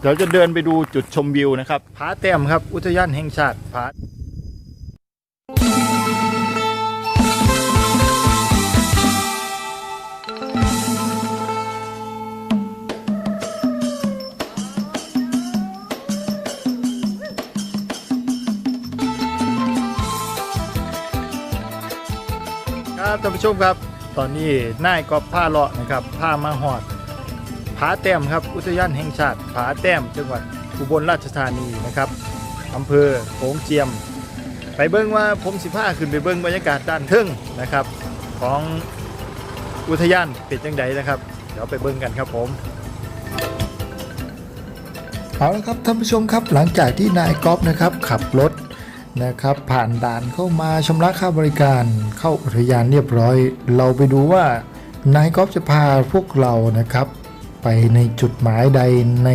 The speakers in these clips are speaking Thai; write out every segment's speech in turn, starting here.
เดี๋ยวจะเดินไปดูจุดชมวิวนะครับผาแต้มครับ อุทยานแห่งชาติผาครับท่านผู้ชมครับ ตอนนี้นายก็ผ้าเลาะนะครับผ้ามาหอด ผาแต้มครับอุทยานแห่งชาติผาแต้มจังหวัดอุบลราชธานีนะครับอำเภอโขงเจียม ไปเบิ้งว่าผมสิพาขึ้นไปเบิ้งบรรยากาศด้านเทึ่งนะครับ ของอุทยานเป็นจังไดนะครับ เดี๋ยวไปเบิ้งกันครับผมเอาละครับท่านผู้ชมครับหลังจากที่นายก๊อฟนะครับขับรถนะครับผ่านด่านเข้ามาชำระค่าบริการเข้าอุทยานเรียบร้อย เราไปดูว่านายก๊อฟจะพาพวกเรานะครับ ไปในจุดหมายใดใน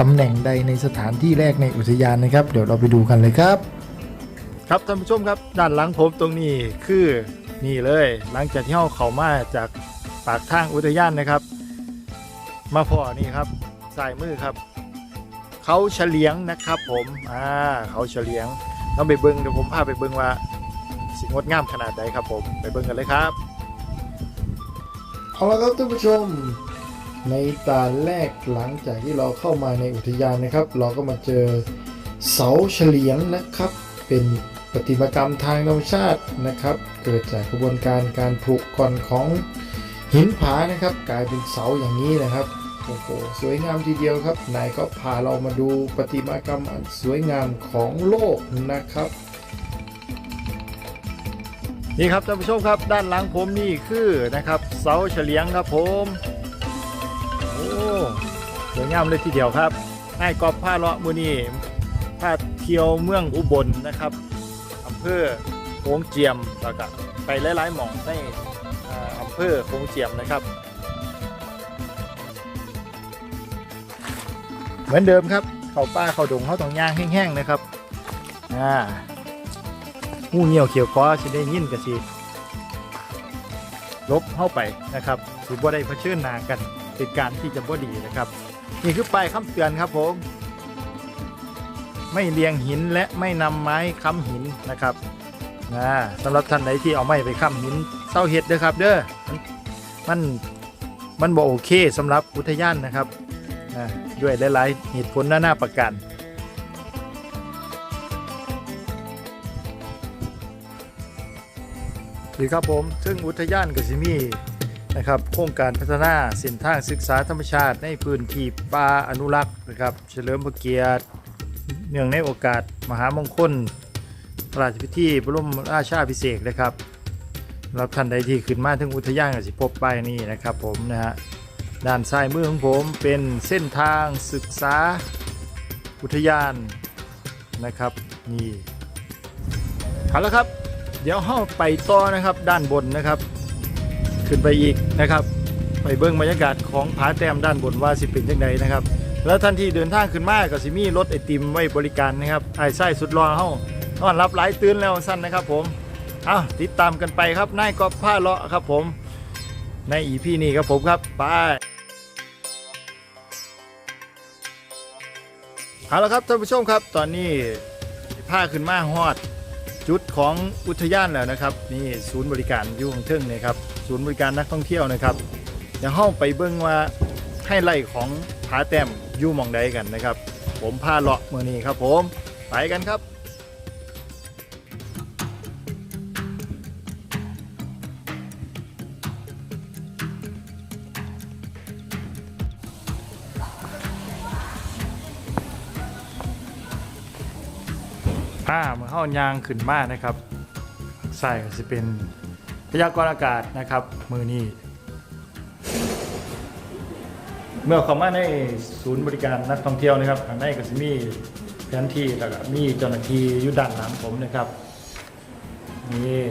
ตำแหน่งใดในสถานที่แรกในอุทยานนะครับ เดี๋ยวเราไปดูกันเลยครับ ครับท่านผู้ชมครับด้านหลังผมตรงนี้คือนี่เลย หลังจากที่เราเข้ามาจากปากทางอุทยานนะครับ มาพอนี่ครับสายมือครับ เขาเฉลียงนะครับ ผมอ่าเขาเฉลียงต้องไปเบิ้งเดี๋ยวผมพาไปเบิ้งว่าสิงดงามขนาดใดครับผมไปเบิ้งกันเลยครับเอาละครับท่านผู้ชม ในตาแรกหลังจากที่เราเข้ามาในอุทยานนะครับ เราก็มาเจอเสาเฉลียงนะครับ เป็นประติมากรรมทางธรรมชาตินะครับ เกิดจากกระบวนการการผุก่อนของหินผานะครับ กลายเป็นเสาอย่างนี้นะครับโอ้โหสวยงามทีเดียวครับนายก็พาเรามาดูประติมากรรมอันสวยงามของโลกนะครับนี่ครับท่านผู้ชมครับ ด้านหลังผมนี่คือนะครับเสาเฉลียงครับผม วยงามเลยทีเดียวครับให้กอบผ้าเลาะมือนี่ผ้าเที่ยวเมืองอุบลนะครับอำเภอโขงเจียมแล้วก็ไปหลายๆหม่องในอำเภอโขงเจียมนะครับ เหมือนเดิมครับเขาป้าเขาดงเขาต้องย่างแห้งๆนะครับอ่างูเหี่ยวเขียวคอสิได้ยินกะสิลบเข้าไปนะครับสิบ่ได้เผชิญหน้ากันเหตุการณ์ที่จะบ่ดีนะครับ นี่คือป้ายคำเตือนครับผม ไม่เลียงหินและไม่นำไม้ค้ำหินนะครับนะสำหรับท่านใดที่เอาไม้ไปค้ำหินเศร้าเห็ดเด้อครับ เด้อมันมันมันบ่โอเคสำหรับอุทยานนะครับนะด้วยหลายๆเหตุผลนานาประการดีครับผม ซึ่งอุทยานกสิมี นะครับโครงการพัฒนาเส้นทางศึกษาธรรมชาติในพื้นที่ป่าอนุรักษ์นะครับเฉลิมพระเกียรติเนื่องในโอกาสมหามงคลพระราชพิธีบรมราชาภิเศษนะครับรับท่านใดที่ขึ้นมาถึงอุทยานกสิพบป้ายนี้นะครับผมนะฮะด้านซ้ายมือของผมเป็นเส้นทางศึกษาอุทยานนะครับนี่เอาละครับ เดี๋ยวเข้าไปต่อนะครับด้านบนนะครับ ขึ้นไปอีกนะครับ ไปเบิ้งบรรยากาศของผาแต้มด้านบนว่าสิเป็นยังไงนะครับ แล้วท่านที่เดินทางขึ้นมาก็สิมี่รถไอติมไว้บริการนะครับไอ้ไส้สุดรอเฮาต้อนรับหลายตื่นแล้วสั้นนะครับผมเอาติดตามกันไปครับนายกอบผ้าเลาะครับผม ในอีพีนี้ครับผมครับไปเอาละครับท่านผู้ชมครับ ตอนนี้ผ้าขึ้นมาฮอด จุดของอุทยานแล้วนะครับ นี่ศูนย์บริการอยู่ของเทิงนะครับศูนย์บริการนักท่องเที่ยวนะครับเดี๋ยวเข้าไปเบิ้งว่าให้ไล่ของผาแต้มอยู่มองใดกันนะครับ ผมพาเลาะเมื่อนี้ครับผมไปกันครับ อ่าเมื่อเข้ายางขึ้นมากนะครับใส่ก็จะเป็นพยากรณ์อากาศนะครับ มือนี้เมื่อเข้ามาในศูนย์บริการนักท่องเที่ยวนะครับข้างในก็จะมีแผนที่แล้วก็มีเจ้าหน้าที่อยู่ด้านหลังผมนะครับนี่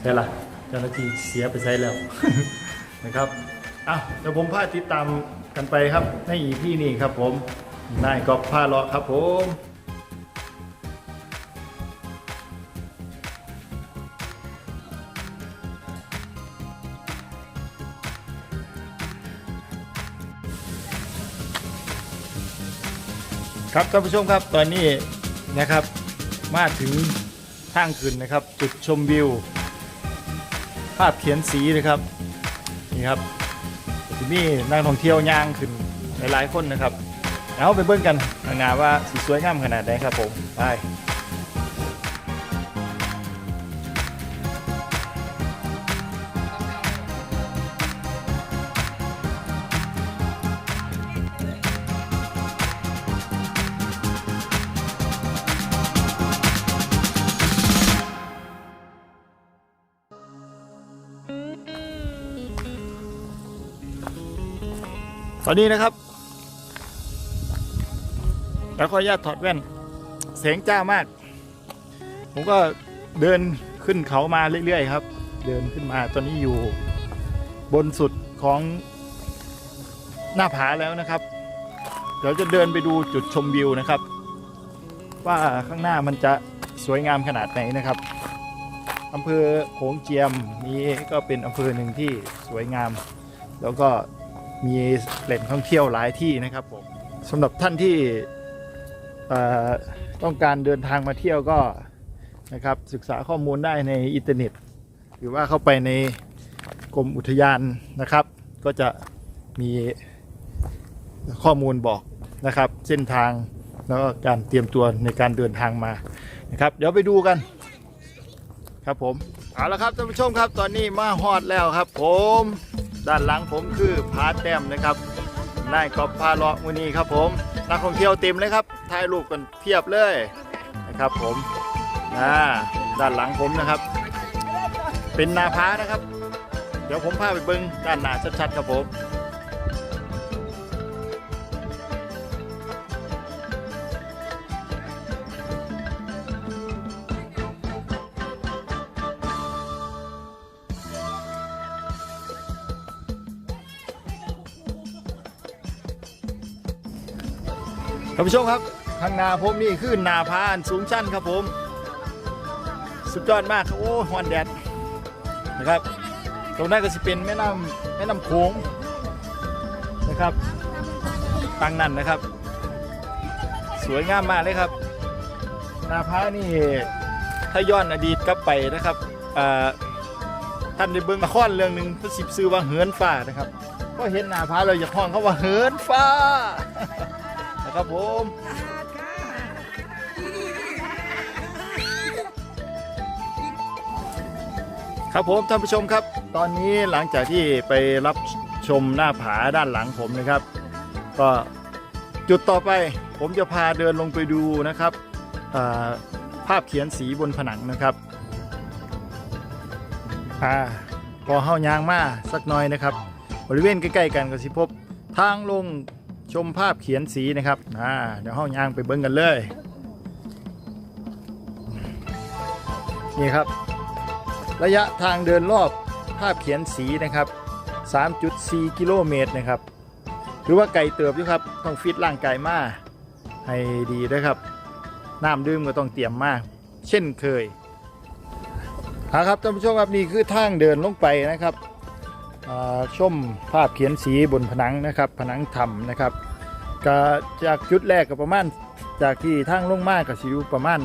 ใช่ละเจ้าหน้าที่เสียไปใช้แล้วนะครับอะเดี๋ยวผมพาติดตามกันไปครับในอีพี่นี้ครับผมนายกอบพาเลาะครับผม ครับท่านผู้ชมครับตอนนี้นะครับมาถึงทางขึ้นนะครับ จุดชมวิว ภาพเขียนสีนะครับนี่ครับที่นี่นักท่องเที่ยวย่างขึ้นหลายๆคนนะครับเอาไปเบิ่งกันงานาว่าสีสวยงามขนาดไหนครับผมไป ตอนนี้นะครับแล้วก็ญาตถอดแว่นแสงจ้ามาก ผมก็เดินขึ้นเขามาเรื่อยๆครับ เดินขึ้นมาตอนนี้อยู่บนสุดของหน้าผาแล้วนะครับ เดี๋ยวจะเดินไปดูจุดชมวิวนะครับ ว่าข้างหน้ามันจะสวยงามขนาดไหนนะครับอำเภอโขงเจียมนี้ก็เป็นอำเภอหนึ่งที่สวยงาม แล้วก็ มีแหล่งท่องเที่ยวหลายที่นะครับผมสำหรับท่านที่ต้องการเดินทางมาเที่ยวก็นะครับศึกษาข้อมูลได้ในอินเทอร์เน็ต หรือว่าเข้าไปในกรมอุทยานนะครับ ก็จะมีข้อมูลบอกนะครับ เส้นทางแล้วก็การเตรียมตัวในการเดินทางมานะครับ เดี๋ยวไปดูกันครับผมเอาละครับท่านผู้ชมครับ ตอนนี้มาฮอดแล้วครับผม ด้านหลังผมคือพาแต้มนะครับนายกอบพาเลาะมือนี้ครับผมนักท่องเที่ยวเต็มเลยครับถ่ายรูปกันเพียบเลยนะครับผมอ่าด้านหลังผมนะครับ เป็นนาพานะครับ เดี๋ยวผมพาไปเบิ้งด้านหน้าชัดๆครับผมานผู้ชมครับข้างหน้าผมนี่คือนาพานสูงชันครับผม สุดยอดมากครับโอ้ฮอนแดดนะครับ ตรงนั้นก็จะเป็นแม่น้ำแม่น้ำโขงนะครับตังนั่นนะครับ สวยงามมากเลยครับ นาพานี่ถ้าย้อนอดีตกลับไปนะครับท่านได้เบิ่งละครเรื่องหนึ่งก็สิบซื้อว่าเหินฟ้านะครับ ก็เห็นนาพาเราอยากห้องเขาว่าเหินฟ้า ครับผมครับผมท่านผู้ชมครับ ตอนนี้หลังจากที่ไปรับชมหน้าผาด้านหลังผมนะครับ ก็จุดต่อไปผมจะพาเดินลงไปดูนะครับาภาพเขียนสีบนผนังนะครับอ่าพอเฮายางมาสักน่อยนะครับ บริเวณใกล้ๆกันก็สิพบทางลง ชมภาพเขียนสีนะครับอ่าเดี๋ยวเฮายางไปเบิ่งกันเลย นี่ครับ ระยะทางเดินรอบภาพเขียนสีนะครับ 3.4 กิโลเมตรนะครับถือว่าไกลเติบอยู่ครับ ต้องฟิตร่างกายมาให้ดีด้วยครับ น้ำดื่มก็ต้องเตรียมมาก เช่นเคยครับท่านผู้ชมครับนี่คือทางเดินลงไปนะครับชมภาพเขียนสีบนผนังนะครับ ผนังถ้ำนะครับ ก็จากจุดแรกก็ประมาณจากที่ทางลงมาก็สิอยู่ประมาณ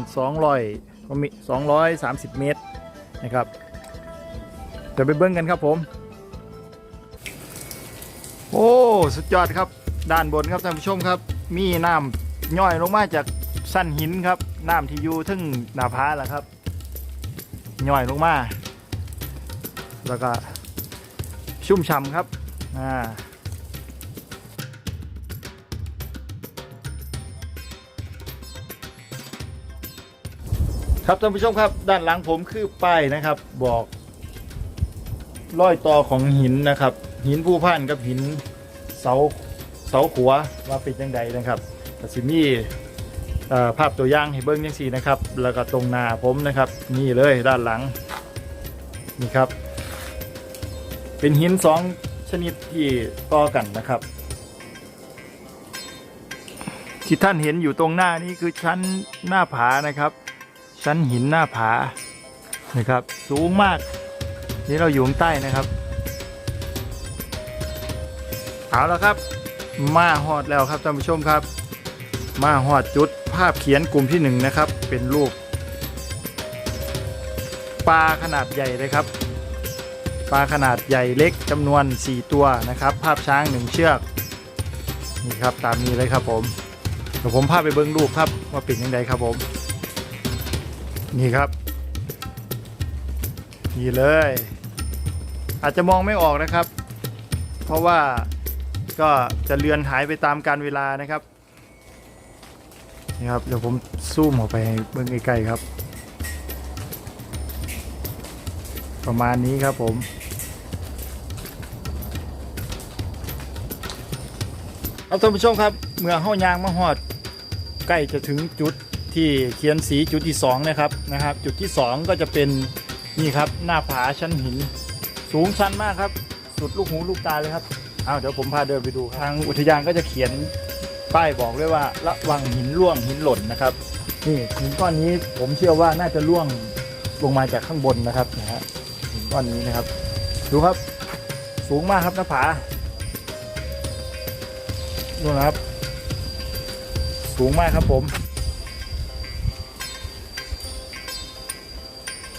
200ก็มี230 เมตรนะครับเดี๋ยวไปเบิ้งกันครับผม โอ้สุดยอดครับ ด้านบนครับท่านผู้ชมครับ มีน้ำย่อยลงมาจากสั้นหินครับน้ำที่อยู่ทึ่งหน้าผาแหละครับย่อยลงมา แล้วก็ชุ่มฉ่ำครับอ่า ครับท่านผู้ชมครับ ด้านหลังผมคือป้ายนะครับ บอกรอยต่อของหินนะครับ หินผู้พันกับหินเสาเสาขัวว่าเป็นยังไงนะครับกสิมีเอ่อภาพตัวอย่างให้เบิ้งยังสีนะครับ แล้วก็ตรงหน้าผมนะครับ นี่เลยด้านหลังนี่ครับ เป็นหินสองชนิดที่ต่อกันนะครับที่ท่านเห็นอยู่ตรงหน้านี่คือชั้นหน้าผานะครับ ชั้นหินหน้าผานะครับ สูงมาก นี่เราอยู่ข้างใต้นะครับ เอาแล้วครับ มาฮอดแล้วครับท่านผู้ชมครับ มาหอดจุดภาพเขียนกลุ่มที่หนึ่งนะครับ เป็นรูปปลาขนาดใหญ่เลยครับปลาขนาดใหญ่เล็กจำนวน 4 ตัวนะครับ ภาพช้าง 1 เชือกนี่ครับตามนี้เลยครับผมเดี๋ยวผมพาไปเบิ้งรูปครับว่าเป็นยังไงครับผม นี่ครับ นี่เลย อาจจะมองไม่ออกนะครับ เพราะว่าก็จะเลือนหายไปตามการเวลานะครับนี่ครับเดี๋ยวผมซูมออกไปให้เบิ้องใกล้ๆครับ ประมาณนี้ครับผมเอาท่านผู้ชมครับ เมื่อเข้ายางมาหอด ใกล้จะถึงจุด ที่เขียนสีจุดที่2นะครับนะครับ จุดที่ 2 ก็จะเป็นนี่ครับหน้าผาชั้นหิน สูงชันมากครับ สุดลูกหูลูกตาเลยครับเอาเดี๋ยวผมพาเดินไปดูทางอุทยานก็จะเขียนป้ายบอกด้วยว่าระวังหินร่วงหินหล่นนะครับนี่หินก้อนนี้ผมเชื่อว่าน่าจะร่วงลงมาจากข้างบนนะครับนะฮะหินก้อนนี้นะครับ ดูครับสูงมากครับหน้าผาดูนะครับ สูงมากครับผม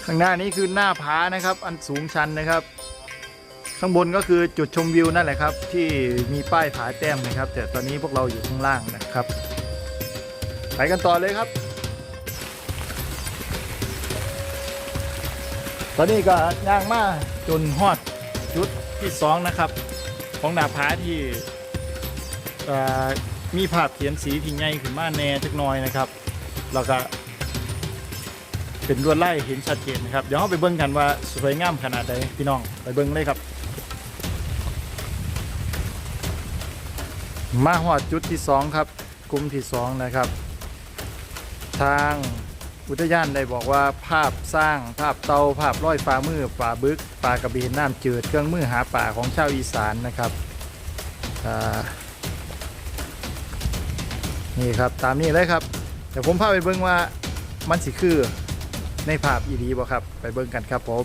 ข้างหน้านี้คือหน้าผานะครับ อันสูงชันนะครับ ข้างบนก็คือจุดชมวิวนั่นแหละครับ ที่มีป้ายผาแต้มนะครับ แต่ตอนนี้พวกเราอยู่ข้างล่างนะครับ ไปกันต่อเลยครับ ตอนนี้ก็ย่างมาจนฮอดจุดที่สองนะครับ ของหน้าผาที่มีภาพเขียนสีที่ใหญ่ขึ้นมาแน่จักหน่อยนะครับแล้วก็ เป็นลวดไล่เห็นชัดเจนนะครับ เดี๋ยวเราไปเบิ่งกันว่าสวยงามขนาดใดพี่น้องไปเบิ่งเลยครับ มาหอดจุดที่สองครับกลุ่มที่สองนะครับ ทางอุทยานได้บอกว่าภาพสร้างภาพเตาภาพร้อยฟ้ามือป่าบึกปลากระเบนน้ำจืดเครื่องมือหาป่าของชาวอีสานนะครับนี่ครับตามนี้เลยครับเดี๋ยวผมพาไปเบิ่งว่ามันสิคือ ในภาพอีดีบ่ครับ ไปเบิ่งกันครับผม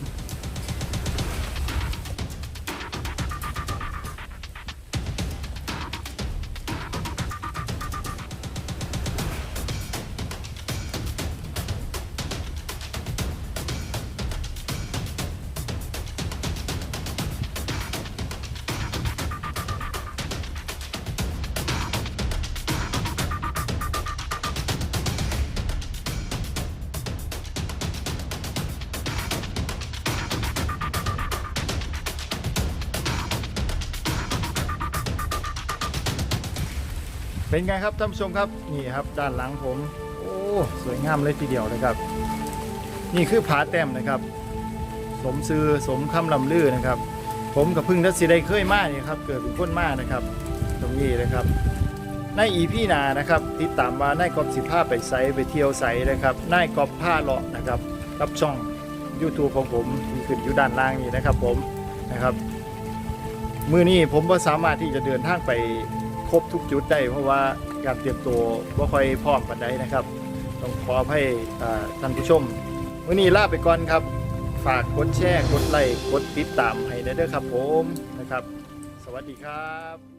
เป็นไงครับท่านผู้ชมครับนี่ครับด้านหลังผม โอ้สวยงามเลยทีเดียวนะครับ นี่คือผาแต้มนะครับ สมซื้อสมคำลำลือนะครับ ผมกับพึ่งทัศสีได้เคยมานี่ครับเกิดเป็นคนมานะครับ ตรงนี้นะครับ ในอีพี่นานะครับติดตามมานายกอบสิผ้าไปไซไปเที่ยวไซนะครับนายกอบผ้าเลาะนะครับรับช่อง YouTube ของผมที่ขึ้นอยู่ด้านล่างนี้นะครับผมนะครับ มือนี้ผมก็สามารถที่จะเดินทางไป ครบทุกจุดได้เพราะว่าการเตรียมตัวว่าค่อยพร้อมปันใดนะครับ ต้องขอให้ท่านผู้ชมวันนี้ลาไปก่อนครับ ฝากกดแชร์ กดไลค์ กดติดตามให้ได้เด้อครับผมนะครับ สวัสดีครับ